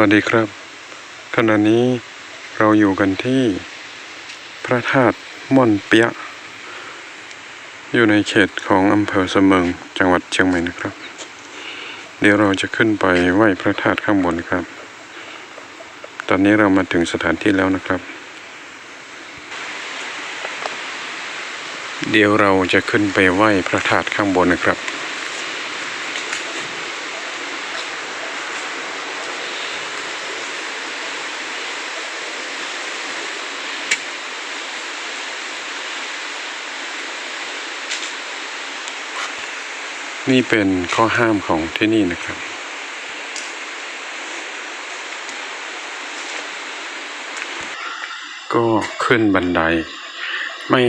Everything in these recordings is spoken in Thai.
วัสดีครับ ขณะนี้เราอยู่กันที่พระธาตุม่อนเปียะ อยู่ในเขตของอำเภอเสมิงจังหวัดเชียงใหม่นะครับ เดี๋ยวเราจะขึ้นไปไหว้พระธาตุข้างบนครับ ตอนนี้เรามาถึงสถานที่แล้วนะครับ เดี๋ยวเราจะขึ้นไปไหว้พระธาตุข้างบนนะครับ นี่เป็นข้อห้ามของที่นี่นะครับ ก็ขึ้นบันได ไม่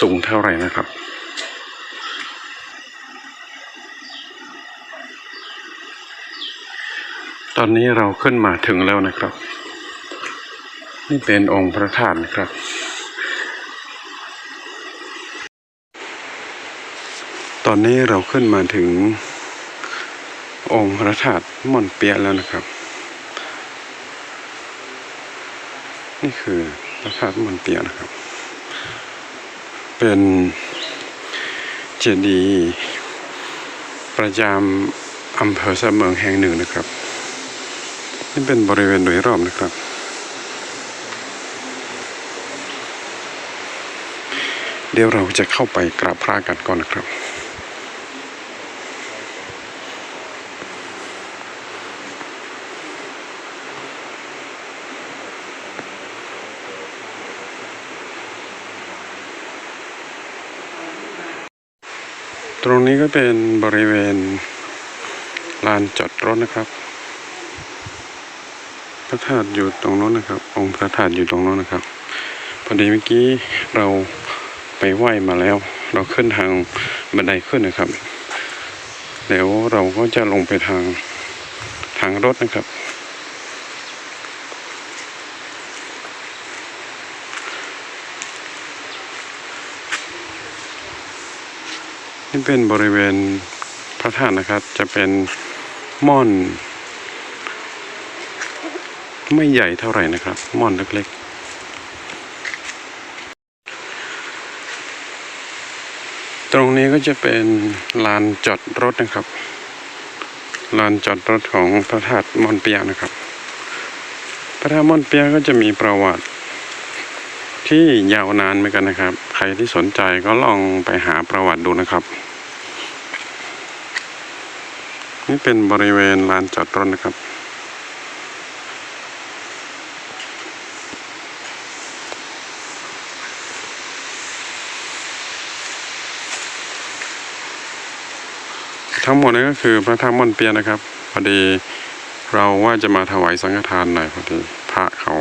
สูงเท่าไหร่นะครับตอนนี้เราขึ้นมาถึงแล้วนะครับ นี่เป็นองค์พระธาตุนะครับ ตอนนี้เราขึ้นมาถึงองค์พระธาตุม่อนเปียแล้วนะครับ นี่คือพระธาตุม่อนเปียนะครับ เป็นเจดีย์ประจำอำเภอเสมิงแห่งหนึ่งนะครับ นี่เป็นบริเวณโดยรอบนะครับ เดี๋ยวเราจะเข้าไปกราบพระกันก่อนนะครับ ตรงนี้ก็เป็นบริเวณลานจอดรถนะครับ พระธาตุอยู่ตรงโน้นนะครับ องค์พระธาตุอยู่ตรงโน้นนะครับ พอดีเมื่อกี้เราไปไหว้มาแล้ว เราขึ้นทางบันไดขึ้นนะครับเดี๋ยวเราก็จะลงไปทางทางรถนะครับ นี่เป็นบริเวณพระธาตุนะครับ จะเป็นม่อน ไม่ใหญ่เท่าไหร่นะครับ ม่อนเล็กๆตรงนี้ก็จะเป็นลานจอดรถนะครับ ลานจอดรถของพระธาตุม่อนเปียนะครับ พระธาตุม่อนเปียก็จะมีประวัติที่ยาวนานเหมือนกันนะครับ ใครที่สนใจก็ลองไปหาประวัติดูนะครับ นี่เป็นบริเวณลานจอดรถนะครับ ทั้งหมดนี้ก็คือพระธาตุม่อนเปียนะครับพอดีเราว่าจะมาถวายสังฆทานหน่อยพอดีพระเขา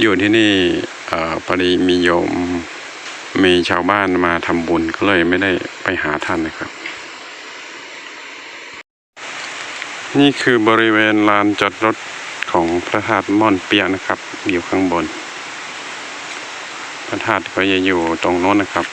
อยู่ที่นี่อพอดีมีโยม มีชาวบ้านมาทำบุญก็เลยไม่ได้ไปหาท่านนะครับ นี่คือบริเวณลานจอดรถของพระธาตุม่อนเปียนะครับ อยู่ข้างบน พระธาตุก็จะอยู่ตรงโน้นนะครับ